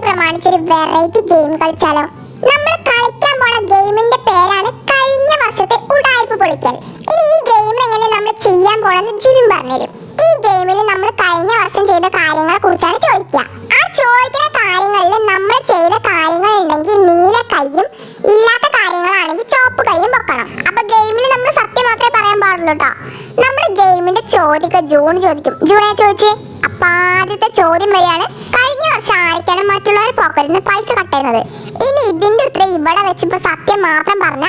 പ്രമാണിച്ചൊരു variety game കളിച്ചാലോ നമ്മൾ കളിക്കാൻ പോണ ഗെയിമിന്റെ പേരാണ് കഴിഞ്ഞ വർഷത്തെ ഉടായ്പ പൊളിക്കൽ ഇനി ഈ ഗെയിം എങ്ങനെ നമ്മൾ ചെയ്യാൻ പോണെന്ന് ജിമിൻ പറഞ്ഞുതരും ഈ ഗെയിമിൽ നമ്മൾ കഴിഞ്ഞ വർഷം ചെയ്ത കാര്യങ്ങളെ കുറിച്ചാണ് ചോദിക്കുക ആ ചോദിക്കുന്ന കാര്യങ്ങളിൽ നമ്മൾ ചെയ്ത കാര്യങ്ങൾ ഉണ്ടെങ്കിൽ നീല കൈയും ഇല്ലാത്ത കാര്യങ്ങളാണെങ്കിൽ ചോപ്പ് കൈയും വെക്കണം അപ്പൊ ഗെയിമിൽ നമ്മൾ സത്യം മാത്രമേ പറയാൻ പാടുള്ളൂ കേട്ടോ നമ്മുടെ ഗെയിമിന്റെ ചോദ്യമൊക്കെ ജൂൺ ചോദിക്കും. ജൂണെ ചോദിച്ചേ? അപ്പൊ ആദ്യത്തെ ചോദ്യം വരെയാണ് കഴിഞ്ഞ വർഷം ആരൊക്കെയാണ് മറ്റുള്ളവർ പോക്കറ്റിൽ നിന്ന് പൈസ കട്ടയുന്നത് ഇനി ഇതിന്റെ ഉത്തരം ഇവിടെ വെച്ചപ്പോ സത്യം മാത്രം പറഞ്ഞ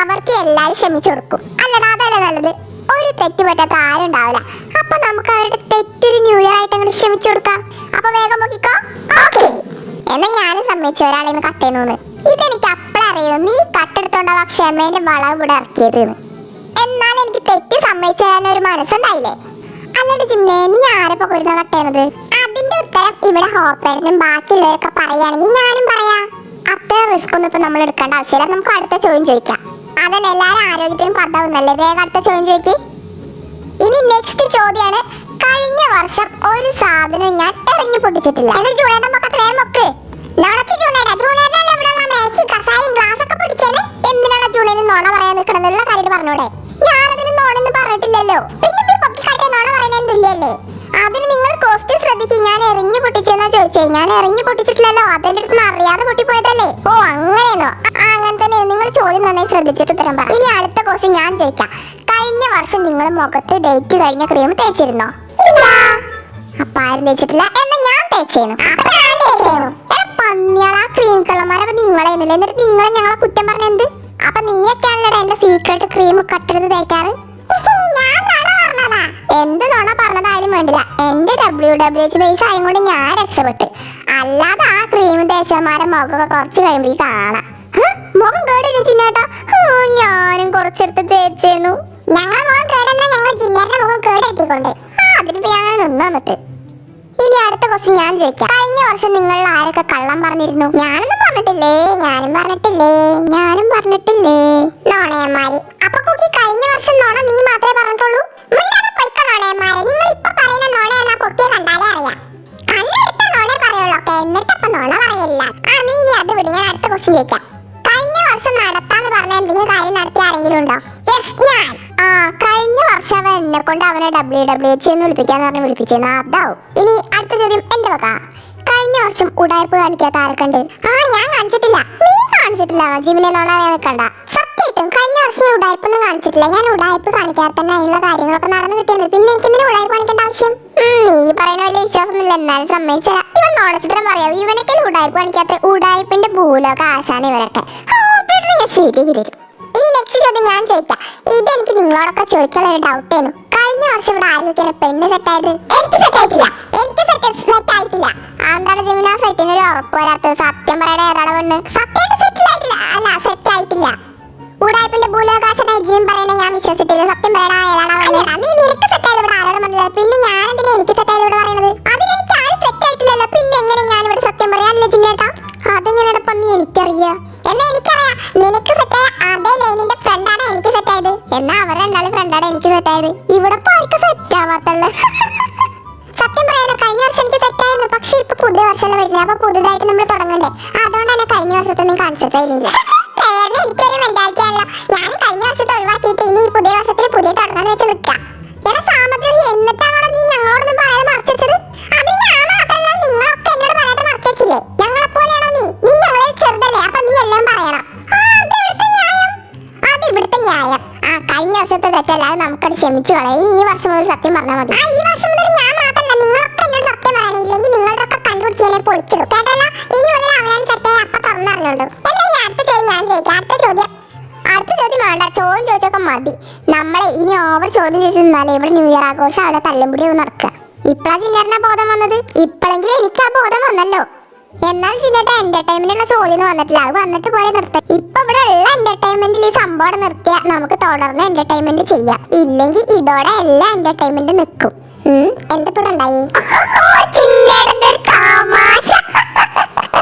അവർക്ക് എല്ലാവരും ക്ഷമിച്ചു കൊടുക്കും. അല്ലടാ അതല്ല നല്ലത്? ഒരു തെറ്റ് പറ്റാത്ത ആരും ഉണ്ടാവില്ല. അപ്പൊ നമുക്ക് അവരുടെ തെറ്റൊരു ന്യൂ ഇയർ ആയിട്ട് അങ്ങോട്ട് ക്ഷമിച്ചു കൊടുക്കാം. അപ്പൊ വേഗം നോക്കിക്കോ. ഓക്കെ. എന്നാ ഞാനും സമ്മതിച്ചു ഒരാളെന്ന് നിന്ന് കട്ടേന്നു ഇതെനിക്ക് അപ്പഴറിയുന്നു നീ കട്ടെടുത്തോണ്ടാവാ ക്ഷമേന്റെ വളവ് ഇവിടെ ഇറക്കിയത് എന്ന്. എന്നാൽ സമ്മതിച്ചു തരാൻ ഒരു മനസ്സുണ്ടായില്ലേ? അല്ലടി ജിമ്മേ നീ ആരെ പകരുന്ന കട്ടേണത് അതിന്റെ ഉത്തരം ഇവിടെ ഹോപ്പേടനും ബാക്കിയുള്ളവരൊക്കെ പറയുകയാണെങ്കിൽ ഞാനും പറയാ. അത്ര റിസ്ക് ഒന്നും ഇപ്പൊ നമ്മൾ എടുക്കേണ്ട ആവശ്യമില്ല. നമുക്ക് അടുത്ത ചോദ്യം ചോദിക്കാം. അതന്നെ എല്ലാവരും ആരോഗ്യത്തിനും പതാവുന്നല്ലേ വേഗം അടുത്ത ചോദ്യം ചോദിക്കേ. ഇനി നെക്സ്റ്റ് ചോദ്യമാണ് കഴിഞ്ഞ വർഷം ഒരു സാധനം ഞാൻ എറിഞ്ഞു പൊട്ടിച്ചിട്ടില്ല. ഇത് ജൂണേട്ടൻ നോണെന്ന് പറഞ്ഞിട്ടില്ലല്ലോ. പിന്നെ ഇവർ പൊക്കിക്കാട്ടിയ നോണ എന്തില്ലല്ലേ അതിന് നിങ്ങൾ കോസ്റ്റ് ശ്രദ്ധിക്കും. ഞാൻ എറിഞ്ഞു പൊട്ടിച്ചെന്ന് ചോദിച്ചേ. ഞാൻ എറിഞ്ഞു പൊട്ടിച്ചിട്ടില്ലല്ലോ. അതെന്റെ അടുത്ത് അറിയാതെ പൊട്ടിപ്പോയതല്ലേ? ഓ അങ്ങനെയെന്നോ? ആ, അങ്ങനെ തന്നെ നിങ്ങൾ ചോദ്യം നന്നായി ശ്രദ്ധിച്ചിട്ട് ഉത്തരം പറ. ഇനി അടുത്ത ക്വസ്റ്റ്യൻ ഞാൻ ചോദിക്കാം. കഴിഞ്ഞ വർഷം നിങ്ങൾ മുഖത്ത് ഡേറ്റ് കഴിഞ്ഞ ക്രീം തേച്ചിരുന്നോ? അപ്പൊ ആരും തേച്ചിട്ടില്ല. എന്നാ ഞാൻ എടാ പന്നിയാളാ ക്രീം കളർമാരെ. അപ്പൊ നിങ്ങളെന്നില്ല എന്നിട്ട് നിങ്ങളെ ഞങ്ങളെ കുറ്റം പറഞ്ഞെന്ത് അപ്പൊ നീയൊക്കെയാണല്ലോ എന്റെ സീക്രട്ട് ക്രീം കട്ടെടുത്ത് തേക്കാറ്? ഡബ്ല്യു ഡബ്ല്യു എച്ച് ബേസ് ആയും കൊണ്ട് ഞാൻ രക്ഷപ്പെട്ട്. അല്ലാതെ ആ ക്രീം തേച്ചന്മാരെ മുഖമൊക്കെ കുറച്ച് കഴിയുമ്പോൾ കാണാം. മുഖം കേടില്ല ചിന്നേട്ടാ ഞാനും കുറച്ചെടുത്ത് തേച്ചേന്നു. ഞങ്ങളെ മുഖം കേടെന്നാ ഞങ്ങൾ ചിന്നേട്ടന്റെ മുഖം കേടെത്തിക്കൊണ്ട് അതിനിപ്പോ ഞാൻ നിന്നു വന്നിട്ട് ഇനി അടുത്ത ക്വസ്റ്റ്യൻ ഞാൻ ചോദിക്കാം. കഴിഞ്ഞ വർഷം നിങ്ങൾ ആരൊക്കെ കള്ളം പറഞ്ഞിരുന്നു? ഞാനൊന്നും പറഞ്ഞിട്ടില്ലേ? ഞാനും പറഞ്ഞിട്ടില്ലേ? ഞാനും പറഞ്ഞിട്ടില്ലേ? നോണയന്മാര്. അപ്പൊ കുക്കി കഴിഞ്ഞ വർഷം നോണ നീ ക്വസ്റ്റ്യൻ ചോദിക്കാം കഴിഞ്ഞ വർഷം നടത്താന്ന് പറഞ്ഞ എന്തെങ്കിലും കാര്യം നടത്തിയ ആരെങ്കിലും ഉണ്ടോ? യെസ് ഞാൻ. ആ കഴിഞ്ഞ വർഷം അവൻ എന്നെ കൊണ്ട് അവനെ ഡബ്ല്യു ഡബ്ല്യു എച്ച് എന്ന് വിളിപ്പിക്കാന്ന് പറഞ്ഞ് വിളിപ്പിച്ചെന്ന് അതാവും. ഇനി അടുത്ത ചോദ്യം എന്റെ വക കഴിഞ്ഞ വർഷം ഉടായ്പ കാണിക്കാത്ത ആരൊക്കെ ആ ഞാൻ കാണിച്ചിട്ടില്ല. നീ കാണിച്ചിട്ടില്ല ജിമിനെ നോളാറിയാ നിൽക്കണ്ട സത്യമായിട്ടും കഴിഞ്ഞ വർഷം ഞാൻ ഉടായ്പൊന്നും കാണിച്ചിട്ടില്ല. ഞാൻ ഉടായ്പ കാണിക്കാതെ തന്നെ അതിനുള്ള കാര്യങ്ങളൊക്കെ നടന്നു കിട്ടിയത് പിന്നെ എനിക്ക് എന്തിനാ ഉടായ്പ കാണിക്കേണ്ട ആവശ്യം? നീ പറയുന്ന വലിയ വിശ്വാസമൊന്നുമില്ല. എന്നാലും സമ്മതിച്ചല്ല ഇവൻ നോണച്ചിത്രം പറയാം. ഇവനൊക്കെ ഉടായ്പ? കാണിക്കാത്ത ഉടായ്പിന്റെ ഭൂലോക ആശാന ഇവരൊക്കെ തരും. ഇനി നെക്സ്റ്റ് ചോദ്യം ഞാൻ ചോദിക്കാം. ഇത് എനിക്ക് നിങ്ങളോടൊക്കെ ചോദിക്കാനുള്ള ഒരു ഡൗട്ട് ആയിരുന്നു. കഴിഞ്ഞ വർഷം ഇവിടെ ആരോഗ്യ പെണ്ണ് സെറ്റ് ആയത്? എനിക്ക് സെറ്റ് ആയിട്ടില്ല. എനിക്ക് സെറ്റ് സെറ്റ് ആയിട്ടില്ല. എന്താണ് ജിമിന സെറ്റിന് ഒരു ഉറപ്പ് വരാത്തത് സത്യം പറയുടെ ഏതാണ് പെണ്ണ്? സത്യമായിട്ട് സെറ്റിൽ ആയിട്ടില്ല. അല്ല സെറ്റ് ആയിട്ടില്ല. ഉടായ്പിന്റെ ഭൂലോകാശനായി ജീവൻ പറയണ ഞാൻ വിശ്വസിച്ചിട്ടില്ല. സത്യം പറയണ ഏതാണ് നീ നിനക്ക് സെറ്റ് ആയത് ഇവിടെ ആരോടും പറഞ്ഞില്ല പിന്നെ ഞാൻ നിനക്ക് സെറ്റായ അതേ ലൈനിന്റെ ഫ്രണ്ടാണ് എനിക്ക് സെറ്റായത് എന്നാ അവർ രണ്ടാളും ഫ്രണ്ടാണ് എനിക്ക് സെറ്റായത് ഇവിടെ ആർക്ക് സെറ്റ് ആവാത്തുള്ള. സത്യം പറയാലോ കഴിഞ്ഞ വർഷം എനിക്ക് സെറ്റായിരുന്നു പക്ഷേ ഇപ്പൊ പുതിയ വർഷം വരുന്നത്. അപ്പൊ പുതുതായിട്ട് നമ്മൾ തുടങ്ങണ്ടേ അതുകൊണ്ട് തന്നെ കഴിഞ്ഞ വർഷത്തൊന്നും കോൺസെൻട്രേറ്റ് ചെയ്യില്ല പേരിന് എനിക്കൊരു മെന്റാലിറ്റി അല്ല ഞാൻ കഴിഞ്ഞ വർഷത്തെ ഒഴിവാക്കിയിട്ട് ഇനി പുതിയ വർഷത്തിൽ പുതിയ തുടങ്ങാന്ന് വെച്ച് നിൽക്കാം എടാ സാമദ്രോഹി എന്നിട്ടാണോ നീ ഞങ്ങളോടൊന്നും പറയാതെ തെറ്റല്ലാതെ നമുക്കത് ക്ഷമിച്ചു കളയാം. ഈ വർഷം മുതൽ സത്യം പറഞ്ഞാൽ മതി. ഈ വർഷം മുതൽ ഞാൻ മാത്രമല്ല നിങ്ങളൊക്കെ എന്നോട് സത്യം പറയണേ. ഇല്ലെങ്കിൽ നിങ്ങളുടെയൊക്കെ കണ്ടുപിടിച്ചതിനെ പൊളിച്ചിടും. കേട്ടല്ലോ? ഇനി മുതൽ അവനാണ് സെറ്റായി അപ്പൊ തുറന്നറിഞ്ഞോണ്ടു എന്നാ ഇനി അടുത്ത ചോദ്യം ഞാൻ ചോദിക്കാം? അടുത്ത ചോദ്യം. അടുത്ത ചോദ്യം വേണ്ട. ചോദ്യം ചോദിച്ചൊക്കെ മതി. നമ്മളെ ഇനി ഓവർ ചോദ്യം ചോദിച്ചു നിന്നാലേ ഇവിടെ ന്യൂ ഇയർ ആഘോഷം അവരെ തല്ലുംപിടിയൊന്നും നടക്കുക. ഇപ്പഴാ ചിന്നേട്ടന ബോധം വന്നത്? ഇപ്പോഴെങ്കിലും എനിക്ക് ആ ബോധം വന്നല്ലോ. എന്നാൽ ചിന്നേട്ട എന്റർടൈൻമെന്റുള്ള ചോദ്യം വന്നിട്ടില്ല. അത് വന്നിട്ട് പോലെ നിർത്താം. ഇപ്പൊ ഇവിടെ ഉള്ള എന്റർടൈൻമെന്റിൽ ഈ സംഭവം അവിടെ നിർത്തിയ നമുക്ക് തുടർന്ന് എന്റർടൈൻമെന്റ് ചെയ്യാം. ഇല്ലെങ്കിൽ ഇതോടെ എല്ലാ എന്റർടൈൻമെന്റ് നിൽക്കും ഉം, എന്താ ഇപ്പൊ ഇവിടെ ഉണ്ടായി?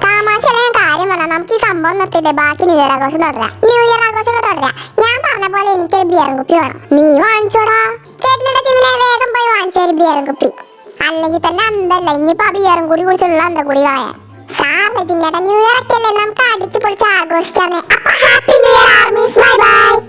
തമാശയല്ല ഞാൻ കാര്യം പറഞ്ഞാൽ നമുക്ക് ഈ സംഭവം നിർത്തിയിട്ട്. ബാക്കി ന്യൂ ഇയർ ആഘോഷം തുടരാം. ന്യൂ ഇയർ ആഘോഷം തുടരാം. ഞാൻ പറഞ്ഞ പോലെ എനിക്കൊരു ബിയർ കുപ്പി വേണം. നീ വാങ്ങിച്ചോടാ. കേട്ടിലെ ടീമിനെ വേഗം പോയി വാങ്ങിച്ചൊരു ബിയർ കുപ്പി അല്ലെങ്കിൽ തന്നെ അന്തല്ല. ഇനിയിപ്പോ ആ ബിയറും കൂടി കുടിച്ചുള്ള അന്ത കൂടി പറ്റില്ല അല്ലേ? നമുക്ക് അടിച്ചു പൊളിച്ച് ആഘോഷിക്കാന്ന്. അപ്പൊ happy new year armies. Bye bye.